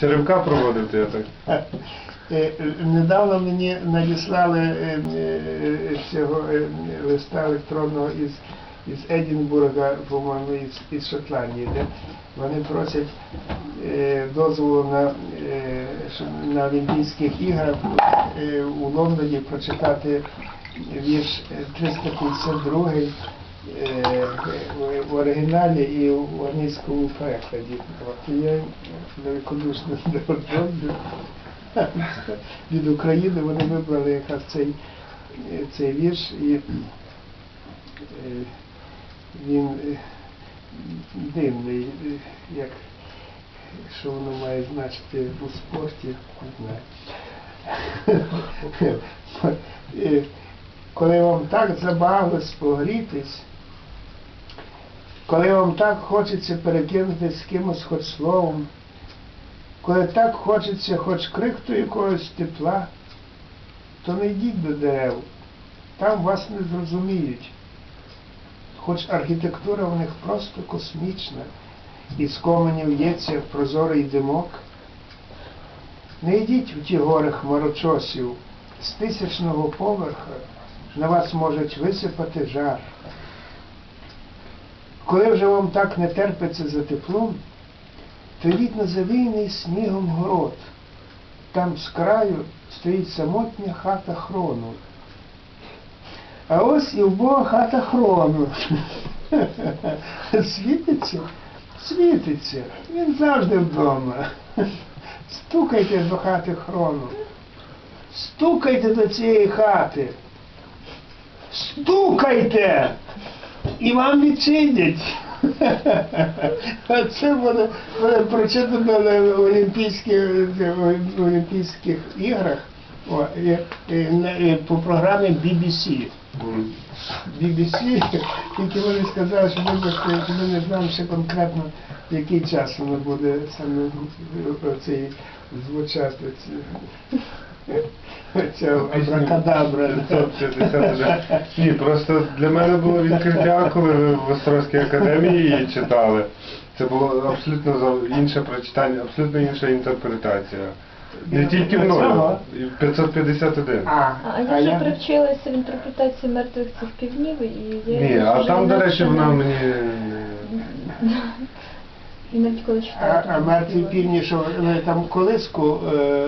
черевка проводити, я так. Е, Недавно мені надіслали е, е, цього е, листа електронного із, із Едінбурга, по-моєму, із, із Шотландії, де вони просять е, дозволу на, е, на Олімпійських іграх е, у Лондоні прочитати вірш е, 352 е, в- в оригіналі і в англійському перекладі. Я великодушно не роблю. Від України вони вибрали якраз цей, е, цей вірш і е, він е, дивний, е, як що воно має значити у спорті, не знаю. Е, Коли вам так забагалось погрітись, коли вам так хочеться перекинутися з кимось хоч словом, коли так хочеться хоч крихту якогось тепла, то не йдіть до дерев, там вас не зрозуміють. Хоч архітектура в них просто космічна, і з коменів в'ється прозорий димок. Не йдіть в ті гори хмарочосів, з тисячного поверха на вас можуть висипати жар. Коли вже вам так не терпиться за теплом, то йдіть на завійний снігом город. Там з краю стоїть самотня хата хрону. А ось і вбога хата хрону. Світиться? Світиться. Він завжди вдома. Стукайте до хати хрону. Стукайте до цієї хати. Стукайте! І вам відчинять. Це буде, буде прочитано на Олімпійських, Олімпійських іграх о, і, і, і по програмі BBC. BBC, тільки вони сказали, що вибачте, ми не знаємо ще конкретно, який час воно буде саме цей звучати. Абракадабра. Ні, просто для мене було відкриття, коли ви в Острозькій академії її читали. Це було абсолютно за- інше прочитання, абсолютно інша інтерпретація. Не тільки мною, 551. А, А я вже привчилася в інтерпретації мертвих цих півнів і я Ні, а там, до речі, вона мені. Іноді коли А, читаю. а дивуюсь. півні, там колиску е,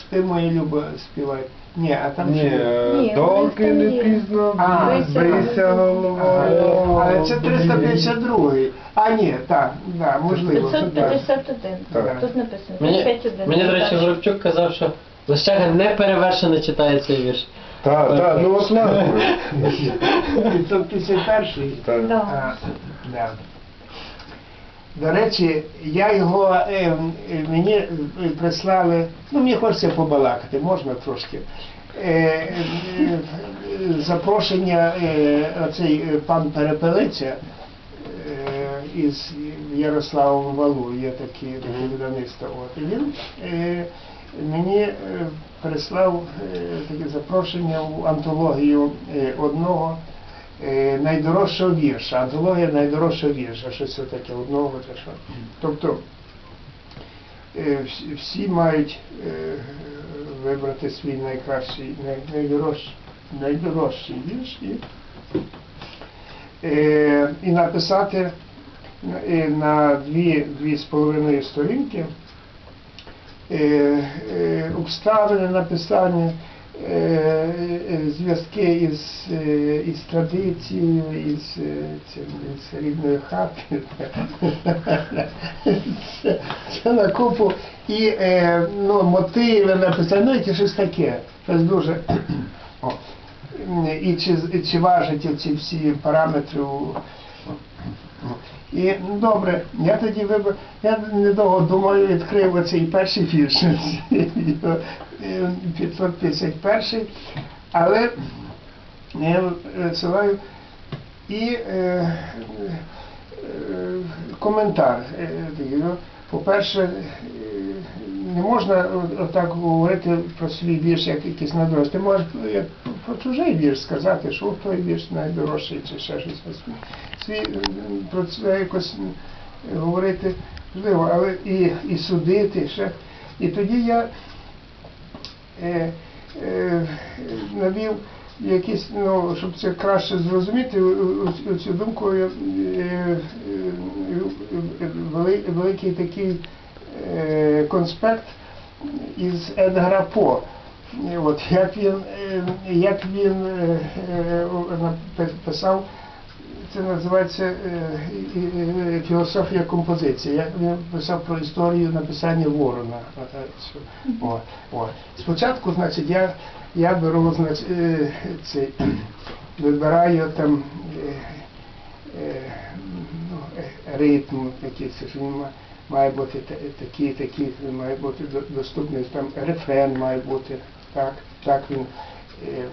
спи моя люба співають. Ні, а там Ні, ще- е, Ні, доки не пізно А, бийся головою. Але це 352. А ні, так, да, можливо. що так. 551. Так. Тут написано. Мені, 551. мені, до речі. Горобчук казав, що Лещага неперевершено читає цей вірш. Так, так, ну от власне. 551. Так. Да. А, да. До речі, я його е, е, мені е, прислали, ну мені хочеться побалакати, можна трошки. Е, е, запрошення е, оцей е, пан Перепелиця е, із Ярославом Валу, є. От. І він е, мені прислав е, таке запрошення в антологію е, одного найдорожчого вірша, антологія найдорожчого вірша, щось таке одного чи що. Тобто е, всі, мають е, вибрати свій найкращий, найдорожчий, найдорожчий вірш і, е, і написати е, на дві, дві з половиною сторінки е, е, обставини написання, е, е, зв'язки із, е, із традицією, із, е, із рідної хати. Це, це на купу і е, ну, мотиви написання, ну і щось таке. Щось дуже. І чи, чи важать ці всі параметри у, і ну, добре, я тоді вибрав, я недовго думаю, відкрив оцей перший вірш, е, 551, але я висилаю і е, е, коментар. е, ну, По-перше, е, не можна отак говорити про свій вірш як якийсь найдорожчий. Ти можеш про чужий вірш сказати, що той вірш найдорожчий чи ще щось. Свій- е, про це якось е, говорити можливо, але і, і судити ще. І тоді я е, е, навів якісь, ну, щоб це краще зрозуміти, у- цю думку я, е, е, вели- великий такий е, конспект із Едгара По. От, як він, як він е, е, напи- писав, це називається е, філософія композиції. Він писав про історію написання ворона. Е, що- О, о. Спочатку, значить, я, я беру, значить, е, цей, вибираю там ну, ритм якийсь, що він ма- має бути та- такий, такий, має бути до- доступний, там рефрен має бути, так, так він. Е.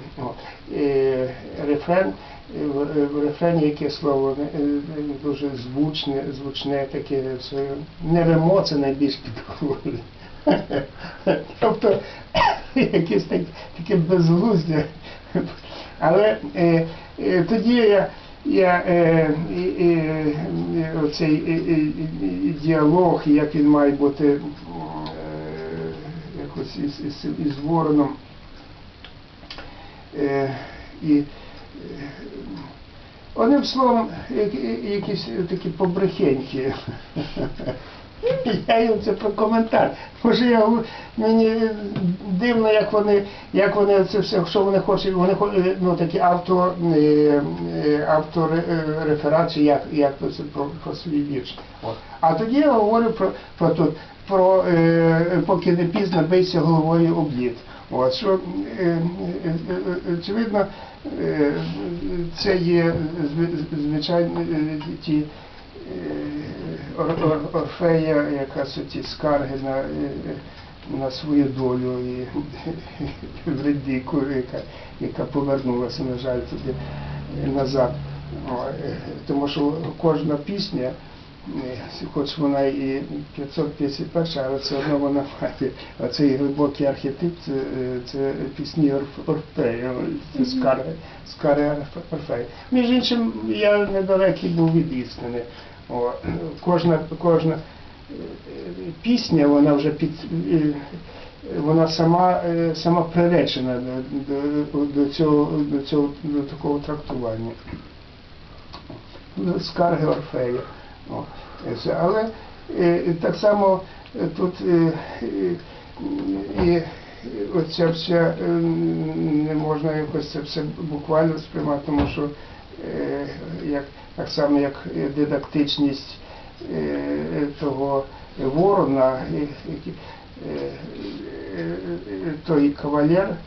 Е, Рефрен, е, в е, рефрені яке слово е, е, дуже звучне, звучне таке своє. Не ремо це найбільш підходить. Тобто якесь так, таке безглуздя. Але е, е, тоді я, я е, і, і, оцей і, і, діалог, як він має бути е, якось із, із, із вороном. Е, і, е, Одним словом, які- якісь такі побрехеньки. Я їм це про коментар. Може, я мені дивно, як вони, як вони це все, що вони хочуть, вони хочуть, ну такі авто, е, е, автореферат, чи як, як це про, про свій вірш. А тоді я говорю про, про тут, про е, поки не пізно бийся головою об лід. От, що, е, е, е, е, очевидно, е, це є зв- звичайно е, ті е, Орфея, яка ті скарги на, е, на свою долю і вредіку, яка, яка повернулася, на жаль, туди е, назад. Е, Тому що кожна пісня, е, хоч вона і 551, але все одно вона має оцей глибокий архетип, це, е, це пісні Орф- Орфея, це скарги, скарги Орф- Орфея. Між іншим, я недалекий був від істини. О, кожна, кожна е, пісня, вона вже під е, вона сама, е, сама приречена до, до, цього, до цього до такого трактування. Скарги Орфея. О. Але так само тут і оця вся не можна якось це все буквально сприймати, тому що як, так само як е, дидактичність е, того ворона, е, е, е, е, той кавалер е,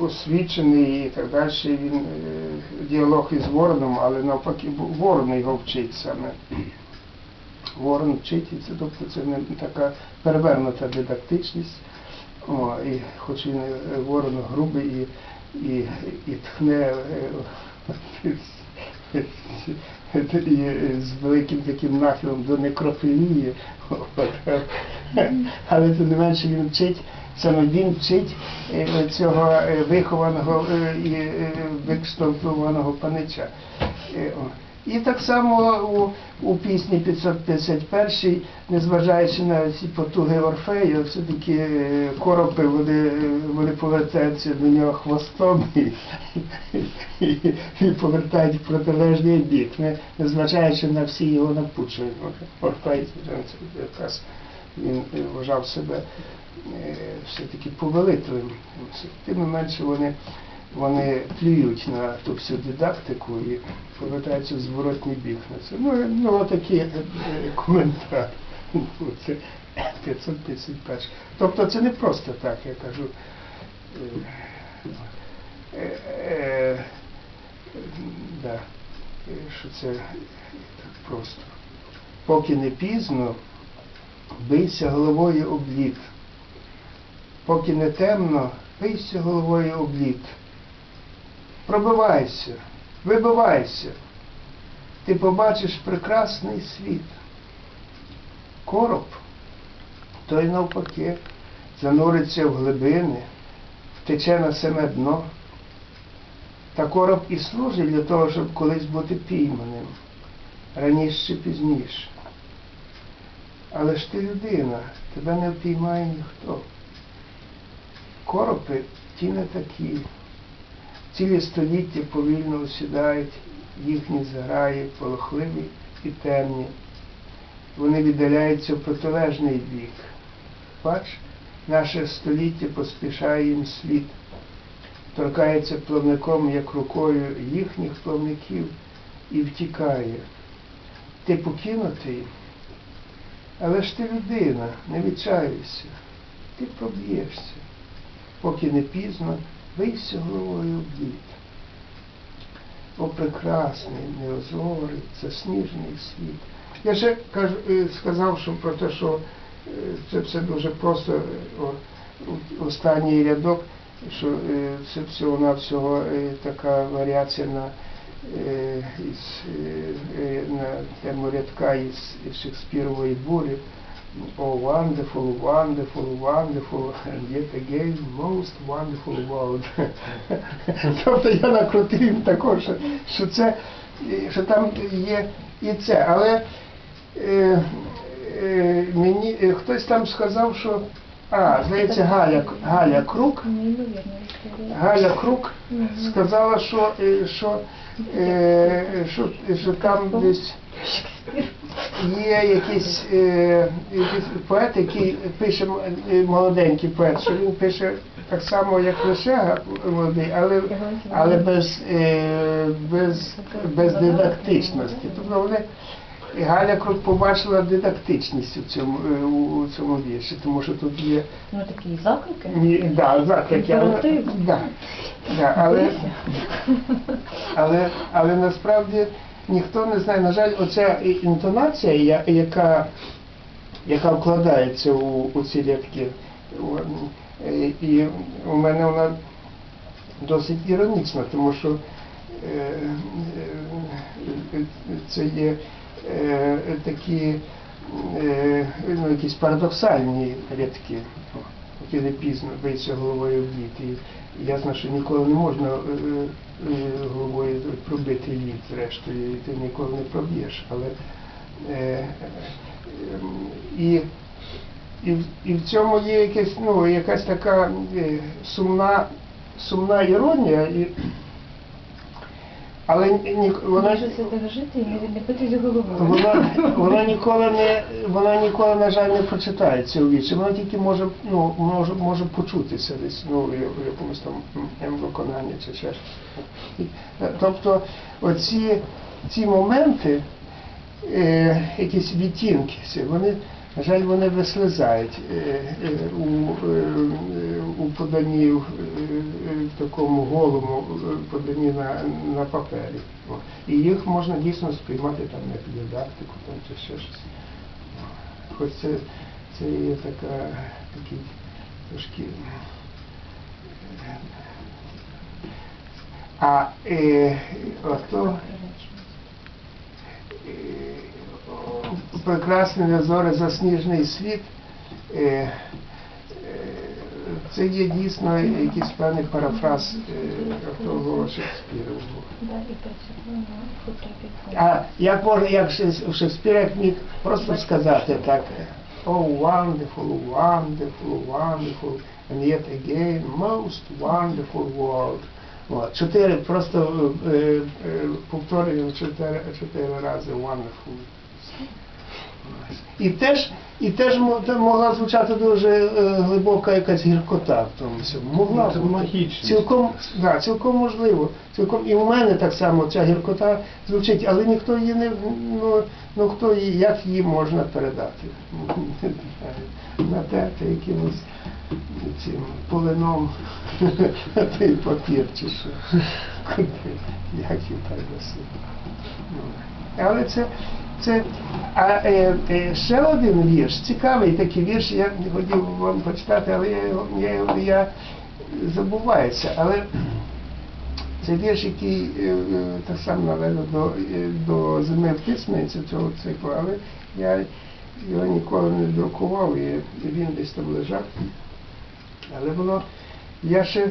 освічений і так далі, він е, діалог із вороном, але навпаки ворон його вчить саме. Ворон вчить, і це, тобто це не така перевернута дидактичність. О, і хоч він е, ворон грубий і, і, і тхне е, з великим таким нахилом до некрофілії, але тим не менше він вчить, саме він вчить е, цього е, вихованого е, і викштовхуваного панича. І так само у, у пісні 551, незважаючи на ці потуги Орфея, все-таки е, коропи вони, вони повертаються до нього хвостом і, і, і повертають в протилежний бік, не, незважаючи на всі його напучення. Орфей якраз він вважав себе е, все-таки повелителем. Тим не менше вони вони плюють на ту всю дидактику і повертаються в зворотній бік на це. Ну, ну отакий е, е, коментар. Ну, Це 551. Тобто це не просто так, я кажу. е, е, е, да, е, що це так просто. Поки не пізно, бийся головою об лід. Поки не темно, бийся головою об лід. Пробивайся, вибивайся. Ти побачиш прекрасний світ. Короб, той навпаки, зануриться в глибини, втече на саме дно. Та короб і служить для того, щоб колись бути пійманим, раніше чи пізніше. Але ж ти людина, тебе не впіймає ніхто. Коропи ті не такі. Цілі століття повільно осідають, їхні зграї полохливі і темні. Вони віддаляються в протилежний бік. Бач, наше століття поспішає їм слід, торкається плавником, як рукою їхніх плавників, і втікає. Ти покинутий, але ж ти людина, не відчаюйся, ти проб'єшся, поки не пізно вийся головою в бід. О, прекрасний, неозорий, засніжений світ. Я ще кажу, е, сказав, що про те, що е, це все дуже просто, останній рядок, що е, це всього-навсього така варіація на, із, на тему рядка із Шекспірової бурі. Oh, wonderful, wonderful, wonderful, and yet again, most wonderful world. тобто я накрутив їм також, що, це, що там є і це. Але е, е, мені е, хтось там сказав, що а, здається, Галя, Галя Крук, Галя Крук сказала, що, е, що, е, що, що там десь є якийсь, е, якийсь поет, який пише е, молоденький поет, що він пише так само, як Лешега молодий, але, але без, е, без, без дидактичності. Тобто вони і Галя побачила дидактичність у цьому, е, у, цьому вірші, тому що тут є Ну такі заклики. ні, да, заклики, але, да, да, але, але, але насправді ніхто не знає. На жаль, оця інтонація, яка, яка вкладається у, у ці рядки, і у мене вона досить іронічна, тому що е, е, це є е, такі ну, якісь парадоксальні рядки, які не пізно биться головою в лід. І ясно, що ніколи не можна е, е, головою пробити лід, зрештою, і ти ніколи не проб'єш. Але е, е, і, і, і в цьому є якесь, ну, якась така е, сумна, сумна іронія, і, але ні, ні- вона, Хочеться так жити і не головою. вона, вона ніколи не вона ніколи, на жаль, не прочитається у вічі. Вона тільки може, ну, може, може почутися десь, ну, в в якомусь там м, виконанні чи ще. щось. Е, Тобто оці ці моменти, е, якісь відтінки, ці, вони, на жаль, вони вислизають е, е, у, е, у поданні такому голому поданні на, на папері. І їх можна дійсно сприймати там як дидактику там, чи ще щось. Хоч це, це є така, такий трошки. А е, ото е, о, прекрасний назори засніжний світ. Е, е, це є дійсно якийсь певний парафраз е, того на фотографії. А як може, як у Шекспіра як міг просто сказати так Oh, wonderful, wonderful, wonderful, and yet again, most wonderful world. От, чотири, просто повторюємо чотири, чотири рази wonderful. І теж, і теж могла звучати дуже е, глибока якась гіркота в тому всьому. Могла Ну, це бути. Цілком, да, цілком можливо. Цілком, і у мене так само ця гіркота звучить, але ніхто її не ну, ну хто її, як її можна передати? Натерти якимось цим полином той папір чи що. Куди? Як її передати? Ну, Але це, це а е, е, ще один вірш, цікавий такий вірш, я не хотів вам почитати, але я, я, я забувається. Але це вірш, який е, е, так само належить до, е, до зими втисменця цього циклу, але я його ніколи не друкував, і, і він десь там лежав. Але воно, я ще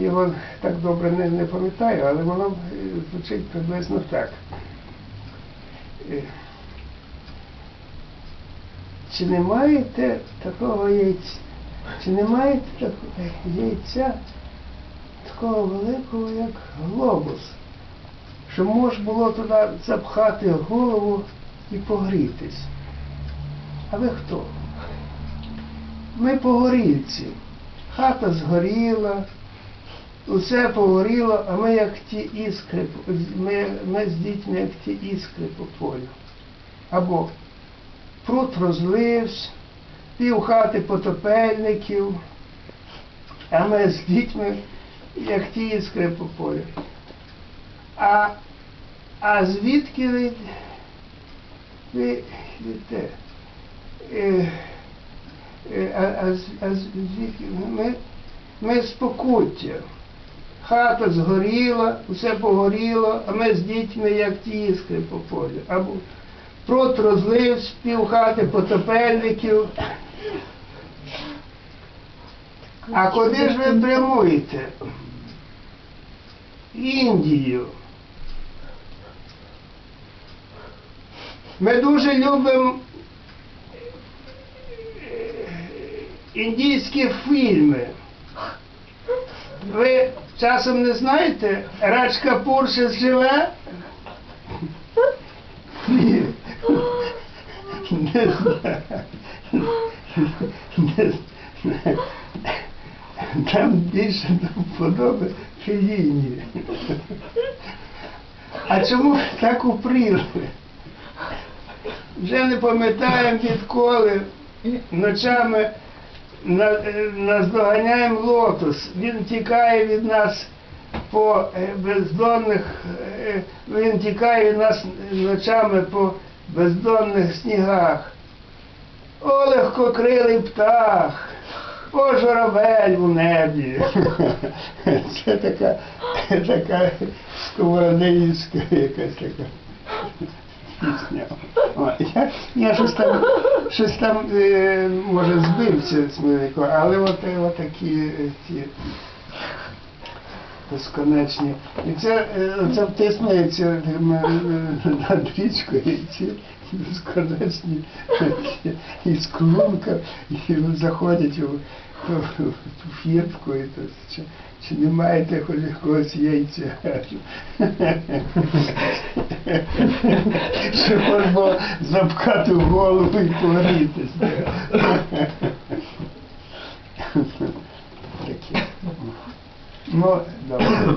його так добре не, не пам'ятаю, але воно е, звучить приблизно так. Е, чи не маєте такого яйця? Чи не маєте такого яйця, такого великого, як глобус, що можна було туди запхати голову і погрітись? А ви хто? Ми погорільці. Хата згоріла, усе погоріло, а ми як ті іскри, ми, ми з дітьми як ті іскри по полю. Або пруд розлився, пів хати потопельників, а ми з дітьми як ті іскри по полю. А, а звідки ви, ви йдете? Е, е, а, а, а звідки? Ми, ми з. Хата згоріла, усе погоріло, а ми з дітьми як ті іскри по полю. Або пруд розлив, пів хати потопельників. А куди ж ви прямуєте? Індію. Ми дуже любимо е, індійські фільми. Ви часом не знаєте, Радж Капур ще живе? Ні. Не знаю. Там більше до вподоби Феліні. А чому так упріли? Вже не пам'ятаємо відколи ночами наздоганяємо лотос. Він тікає від нас по е, бездонних, е, він тікає від нас ночами по бездонних снігах. О, легкокрилий птах, о, журавель у небі. Це така, така сковородинська якась така пісня. Я, щось там, щось там е, може збився сміливко, але от, е, от такі е, ці безконечні. І це, це втиснулися е, над річкою і ці безконечні такі, із клунка і заходять у, у, у фіртку і то, чи, не маєте хоч якогось яйця? Що можна запкати в голову і погрітися. Ну, добре.